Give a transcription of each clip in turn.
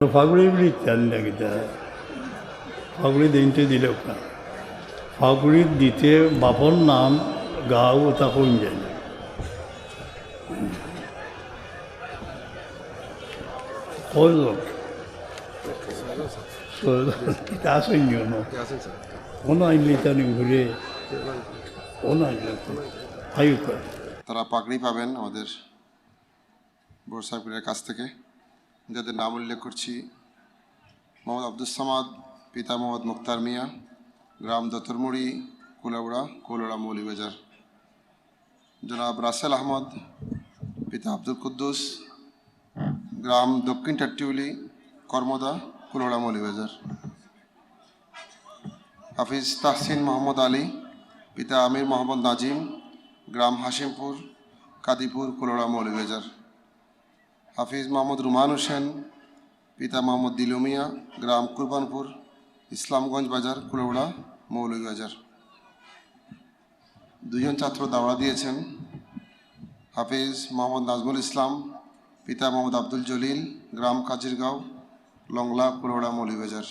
ফাগুড়ি বলি চান লাগিটা ফাগুড়ি দিনতে দিলে ওকা ফাগুড়ির দিতে বাপর নাম গাও তা কোন যায় তারা পাগড়ি পাবেন আমাদের বোর্ড সাহেবের কাছ থেকে। যাদের নাম উল্লেখ করছি, মোহাম্মদ আব্দুল সামাদ, পিতা মোহাম্মদ মুক্তার মিয়া, গ্রাম দতরমুড়ি কুলাউড়া কুলাউড়া মৌলিবাজার। জনাব রাসেল আহমদ, পিতা আব্দুল কুদ্দুস, গ্রাম দক্ষিণ টাট্টিউলি কর্মদা কুলাউড়া মৌলিবাজার। হাফিজ তাহসিন মোহাম্মদ আলী, পিতা আমির মোহাম্মদ নাজিম, গ্রাম হাসিমপুর কাদিপুর, কুলোড়া মৌলভীবাজার হাফিজ মোহাম্মদ রুমান হোসেন, পিতা মোহাম্মদ দিলুমিয়া, গ্রাম কুরবানপুর, ইসলামগঞ্জ বাজার কুলোড়া মৌলভীবাজার দুজন ছাত্র দাওয়া দিয়েছেন। হাফিজ মোহাম্মদ নাজমুল ইসলাম, পিতা মোহাম্মদ আব্দুল জলিল, গ্রাম কাজিরগাঁও, লংলা কুলোড়া মৌলভীবাজার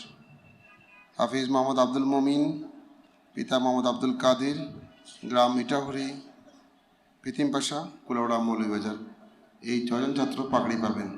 হাফিজ মোহাম্মদ আব্দুল মমিন, পিতা মোহাম্মদ আব্দুল কাদির, গ্রাম ইটাহরি, পিতিম পাশা কুলাউড়া মৌলভীবাজার এই ছজন ছাত্র পাগড়ি পাবেন